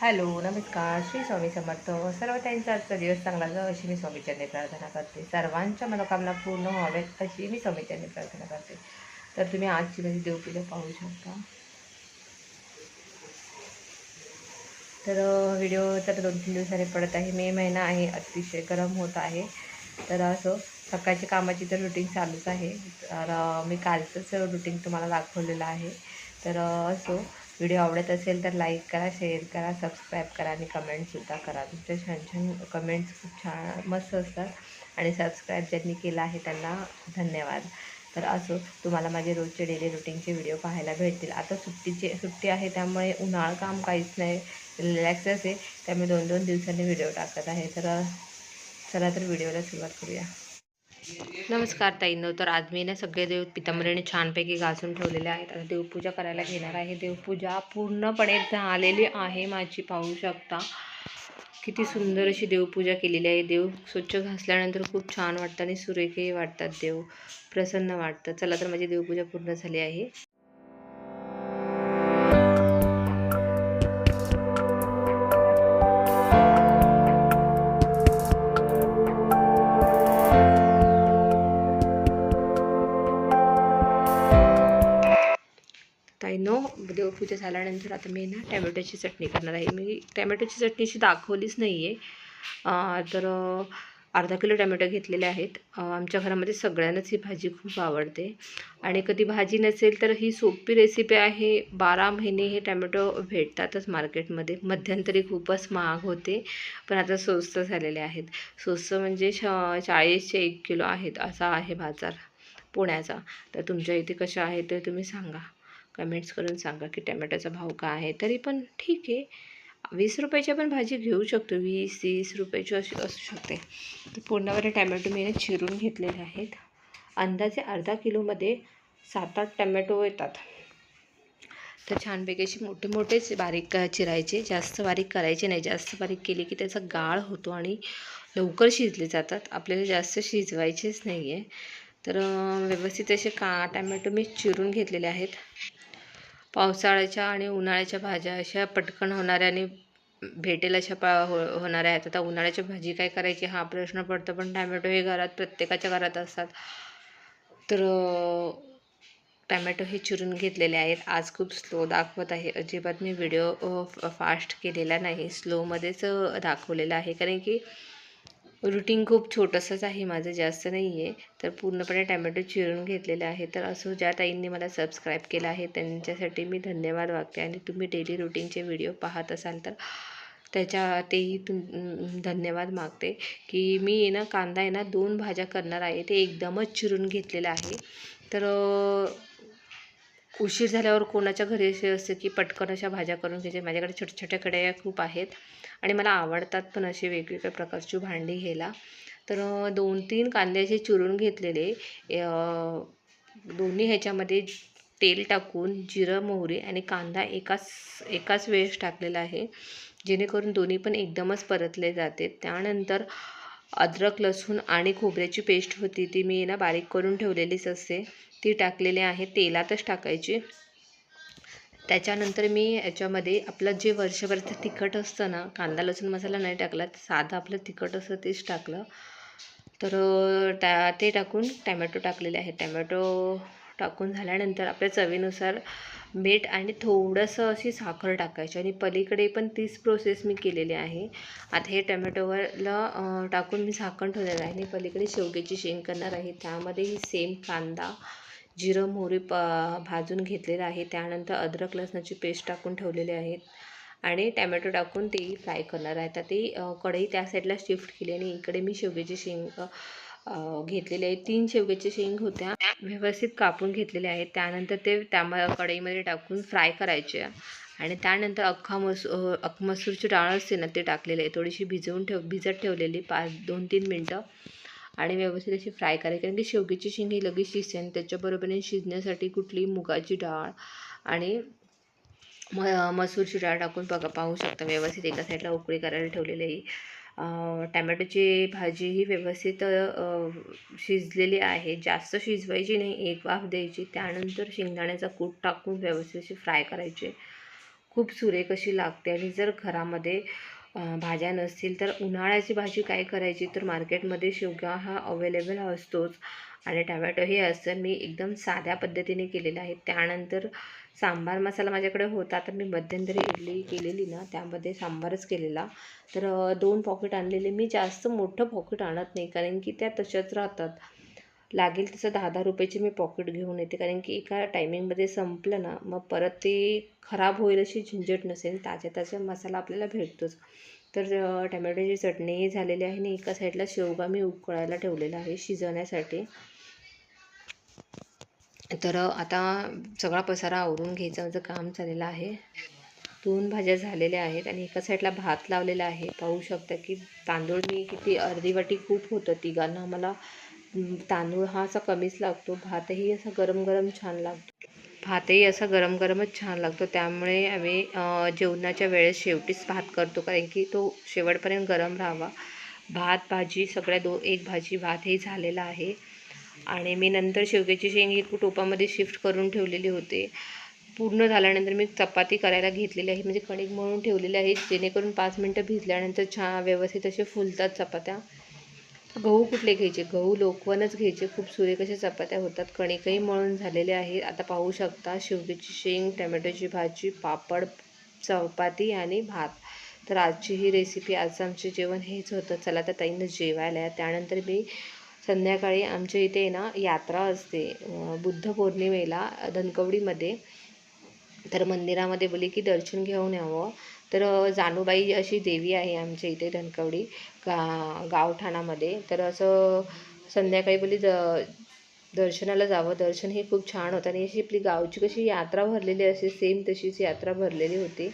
Hello नमस्कार. श्री स्वामी समर्थ. सर्व त्यांचा आजचा दिवस चांगला जावं अशी मी स्वामीचरणी प्रार्थना करते. सर्वांच्या मनोकामना पूर्ण व्हाव्यात अशी मी स्वामीचरणी प्रार्थना करते. तर तुम्ही आजची माझी देवपूजा पाहू शकता. तर व्हिडिओ तर दोन तीन दिवसांनी पडत आहे. मे महिना आहे अतिशय गरम होत आहे. तर असं सकाळची कामाची तर रुटीन चालूच आहे. तर मी कालचंच रुटीन तुम्हाला दाखवलेलं आहे. तर असो व्हिडिओ आवडत असेल तर लाईक करा शेअर करा सबस्क्राईब करा आणि कमेंटसुद्धा करा. तुमचे छान छान कमेंट्स खूप छान मस्त असतात. आणि सबस्क्राईब ज्यांनी केलं आहे त्यांना धन्यवाद. तर असो तुम्हाला माझे रोजचे डेली रुटीनचे व्हिडिओ पाहायला भेटतील. आता सुट्टीचे सुट्टी आहे त्यामुळे उन्हाळ काम काहीच नाही. रिलॅक्सच आहे त्यामुळे दोन दोन दिवसांनी व्हिडिओ टाकत आहे. तर चला तर व्हिडिओला सुरुवात करूया. नमस्कार ताईंनो. तर आज मी ना सगळे देव पितांबरीने छानपैकी घासून ठेवलेले आहेत. आता देवपूजा करायला घेणार आहे. देवपूजा पूर्णपणे झालेली आहे माझी. पाहू शकता. किती सुंदर अशी देवपूजा केलेली आहे. देव स्वच्छ घासल्यानंतर खूप छान वाटतं आणि सुरेखही वाटतात. देव प्रसन्न वाटतं. चला तर माझी देवपूजा पूर्ण झाली आहे. पूजा झाल्यानंतर आता मी ना टॅमॅटोची चटणी करणार आहे. मी टॅमॅटोची चटणीची दाखवलीच नाही आहे तर अर्धा किलो टॅमॅटो घेतलेले आहेत. आमच्या घरामध्ये सगळ्यांनाच ही भाजी खूप आवडते. आणि कधी भाजी नसेल तर ही सोपी रेसिपी आहे. बारा महिने हे टॅमॅटो भेटतातच मार्केटमध्ये. मध्यंतरी खूपच महाग होते पण आता स्वस्त झालेले आहेत. स्वस्त म्हणजे श चाळीसचे एक किलो आहेत असा आहे बाजार पुण्याचा. तर तुमच्या इथे कशा आहे ते तुम्ही सांगा. कमेंट्स करून सांगा की टमॅटोचा भाव काय आहे. तरी पण ठीक आहे. वीस रुपयाची आपण भाजी घेऊ शकतो. वीस तीस रुपयाची अशी असू शकते. तर पूर्णवर टॅमॅटो मी चिरून घेतलेले आहेत. अंदाजे अर्धा किलोमध्ये सात आठ टमॅटो येतात. तर छानपैकी असे मोठे मोठेच बारीक चिरायचे. जास्त बारीक करायचे नाही. जास्त बारीक केले की त्याचा गाळ होतो आणि लवकर शिजले जातात. आपल्याला जास्त शिजवायचेच नाही आहे तर व्यवस्थित असे का टॅमॅटो मी चिरून घेतलेले आहेत. पावसाळ्याच्या आणि उन्हाळ्याच्या भाज्या अशा पटकन होणाऱ्या आणि भेटेल अशा पा हो होणाऱ्या आहेत. आता उन्हाळ्याची भाजी काय करायची हा प्रश्न पडतो पण टॅमॅटो हे घरात प्रत्येकाच्या घरात असतात. तर टॅमॅटो हे चिरून घेतलेले आहेत. आज खूप स्लो दाखवत आहे. अजिबात मी व्हिडिओ फास्ट केलेला नाही. स्लोमध्येच दाखवलेला आहे. कारण की रुटीन खूप छोटंसंच आहे माझं जास्त नाही आहे तर पूर्णपणे टॅमॅटो चिरून घेतलेले आहे. तर असं ज्या ताईंनी मला सबस्क्राईब केलं आहे त्यांच्यासाठी मी धन्यवाद वागते. आणि तुम्ही डेली रुटीनचे व्हिडिओ पाहत असाल तर त्याच्या तेही तुम धन्यवाद मागते. की मी आहे ना कांदा आहे ना दोन भाज्या करणार आहे. ते एकदमच चिरून घेतलेलं आहे. तर उशीर झाल्यावर कोणाच्या घरी असे असते की पटकन अशा भाज्या करून घ्यायच्या. माझ्याकडे छोट्या छोट्या कड्या खूप आहेत. आणि मला आवडतात पण असे वेगवेगळ्या प्रकारची भांडी घ्यायला. तर दोन तीन कांदे असे चिरून घेतलेले. दोन्ही ह्याच्यामध्ये तेल टाकून जिरं मोहरी आणि कांदा एकाच एकाच वेळेस टाकलेला आहे. जेणेकरून दोन्ही पण एकदमच परतले जाते. त्यानंतर अद्रक लसूण आणि खोबऱ्याची पेस्ट होती ती मी ना बारीक करून ठेवलेलीच असते. ती टाकलेली आहे. तेलातच टाकायची. त्याच्यानंतर मी याच्यामध्ये आपलं जे वर्षभरचं तिखट असतं ना कांदा लसूण मसाला नाही टाकला साधं आपलं तिखट असतं तेच टाकलं. तर त्या ते टाकून टॅमॅटो टाकलेले आहे टॅमॅटो टाकून झाल्यानंतर आपल्या चवीनुसार मीठ आणि थोडंसं अशी साखर टाकायची. आणि पलीकडे पण तीच प्रोसेस मी केलेली आहे. आता हे टमॅटोवरला टाकून मी झाकण ठेवलेलं आहे. आणि पलीकडे शेवग्याची शेंग करणार आहे. त्यामध्येही सेम कांदा जिरं मोहरी प भाजून घेतलेलं आहे. त्यानंतर अद्रक लसणाची पेस्ट टाकून ठेवलेली आहेत आणि टॅमॅटो टाकून तेही फ्राय करणार आहे. तर ते कढई त्या साईडला शिफ्ट केली आणि इकडे मी शेवग्याची शेंग घेतलेले घेतलेली आहे. तीन शेवग्याची शेंग होत्या. व्यवस्थित कापून घेतलेल्या आहेत त्यानंतर ते त्या कढईमध्ये टाकून फ्राय करायचे आणि त्यानंतर अख्खा मसू अ, अख्खा मसूरची डाळ असते ना ते टाकलेले आहे. थोडीशी भिजवून ठेव भिजत ठेवलेली पाच दोन तीन मिनटं. आणि व्यवस्थित अशी फ्राय करायची. कारण की शेवग्याची शेंग ही लगेच शिजेन त्याच्याबरोबरीने शिजण्यासाठी कुठली मुगाची डाळ आणि म मसूरची डाळ टाकून बघा पाहू शकता व्यवस्थित एका साईडला उकळी करायला ठेवलेली आहे. टॅमॅटोची भाजी ही व्यवस्थित शिजलेली आहे. जास्त शिजवायची नाही एक वाफ द्यायची. त्यानंतर शेंगदाण्याचा कूट टाकून व्यवस्थित अशी फ्राय करायची. खूप सुरेख अशी लागते आणि जर घरामध्ये भाज्या नसतील तर उन्हाळ्याची भाजी काय करायची? तर मार्केटमध्ये शेवगा हा अवेलेबल असतोच. आणि टमॅटोही असं मी एकदम साध्या पद्धतीने केलेलं आहे. त्यानंतर सांबार मसाला माझ्याकडे होता तर मी मध्यंतरी इडली केलेली ना त्यामध्ये सांबारच केलेला. तर दोन पॉकेट आणलेले. मी जास्त मोठं पॉकेट आणत नाही कारण की त्या तशाच राहतात. लागेल तसं दहा दहा रुपयाची मी पॉकेट घेऊन येते. कारण की एका टायमिंगमध्ये संपलं ना मग परत ते खराब होईल अशी झंझट नसेल. ताज्या ताज्या मसाला आपल्याला भेटतोच. तर टमॅटोची चटणीही झालेली आहे आणि एका साईडला शेवगा मी उकळायला ठेवलेला आहे शिजवण्यासाठी. तर आता सगळा पसारा आवरून घ्यायचं माझं काम चाललेलं आहे. दोन भाज्या झालेल्या आहेत आणि एका साईडला भात लावलेला आहे. पाहू शकता की तांदूळ मी किती अर्धी वाटी खूप होतं तिघांना. मला तांदूळ हा असा कमीच लागतो. भातही असा गरम गरम छान लागतो. भातही असा गरम गरमच छान लागतो. त्यामुळे आम्ही जेवणाच्या वेळेस शेवटीच भात करतो. कारण की तो शेवटपर्यंत गरम राहावा. भात भाजी सगळ्या दो एक भाजी भात हे झालेला आहे. आणि मी नंतर शेवग्याची शेंग ही टोपामध्ये शिफ्ट करून ठेवलेली होते. पूर्ण झाल्यानंतर मी चपाती करायला घेतलेली आहे. म्हणजे कणिक म्हणून ठेवलेली आहे. जेणेकरून पाच मिनटं भिजल्यानंतर छान व्यवस्थित असे फुलतात चपात्या. गहू कुठले घ्यायचे? गहू लोकवनच घ्यायचे. खूप सुरेख चपात्या होतात? कणिकही मळून झालेले आहे आता पाहू शकता शेवग्याची शेंग टमॅटोची भाजी पापड चपाती आणि भात. तर आजची ही रेसिपी आज आमचे जेवण हेच होतं. चला तर ताईनं जेवायला आहे त्यानंतर मी संध्याकाळी आमच्या इथे ना यात्रा असते. बुद्ध पौर्णिमेला धनकवडीमध्ये. तर मंदिरामध्ये बोले की दर्शन घेऊन यावं. तर जानूबाई अशी देवी आहे आमच्या इथे धनकवडी गा गावठाणामध्ये. तर असं संध्याकाळी बोली द दर्शनाला जावं. दर्शन हे खूप छान होतं आणि अशी आपली गावची कशी यात्रा भरलेली असते सेम तशीच यात्रा भरलेली होती.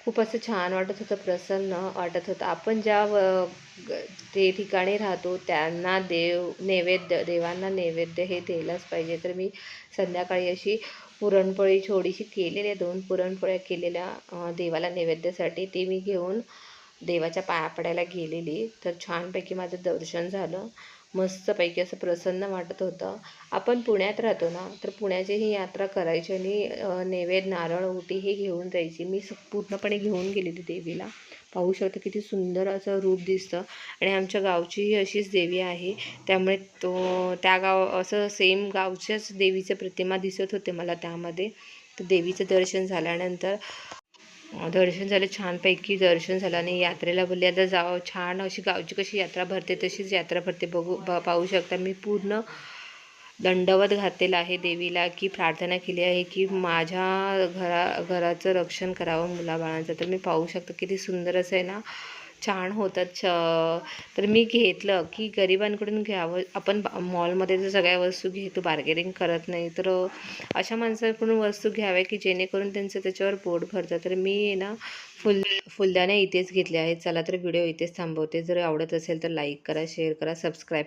खूप असं छान वाटत होतं प्रसन्न वाटत होतं. आपण ज्या व- ग- ते ठिकाणी राहतो त्यांना देव नैवेद्य देवांना नैवेद्य हे द्यायलाच पाहिजे. तर मी संध्याकाळी अशी पुरणपोळी थोडीशी केलेली आहे दोन पुरणपोळ्या केलेल्या देवाला नैवेद्यासाठी. ते मी घेऊन देवाच्या पाया पडायला गेलेली. तर छानपैकी माझं दर्शन झालं. मस्तपैकी असं प्रसन्न वाटत होतं. आपण पुण्यात राहतो ना तर पुण्याची ही यात्रा करायची आणि नैवेद्य नारळ ओटी हे घेऊन जायची. मी पूर्णपणे घेऊन गेलेली देवीला. पाहू शकतो किती सुंदर असं रूप दिसतं. आणि आमच्या गावचीही अशीच देवी आहे. त्यामुळे तो त्या गाव असं सेम गावच्याच देवीचं प्रतिमा दिसत होते मला त्यामध्ये. तर देवीचं दर्शन झाल्यानंतर दर्शन झालं छानपैकी दर्शन झालं आणि यात्रेला बोलले आता जावं छान अशी गावची कशी यात्रा भरते तशीच यात्रा भरते. बघू ब- पाहू शकता. मी पूर्ण दंडवत घातलेला आहे देवीला की प्रार्थना केली आहे की माझ्या घरा घराचं रक्षण करावं मुलाबाळांचं. तर मी पाहू शकतो किती सुंदर असं आहे ना छान होतात छ. तर मी घेतलं की गरिबांकडून घ्यावं. आपण बा- मॉलमध्ये जर सगळ्या वस्तू घेतो बार्गेनिंग करत नाही तर अशा माणसाकडून वस्तू घ्याव्या की जेणेकरून त्यांचं त्याच्यावर पोट भरतं. तर मी आहे ना फुल फुलदाण्या इथेच घेतल्या आहेत. चला तर व्हिडिओ इथेच थांबवते. जर आवडत असेल तर लाईक करा शेअर करा सबस्क्राईब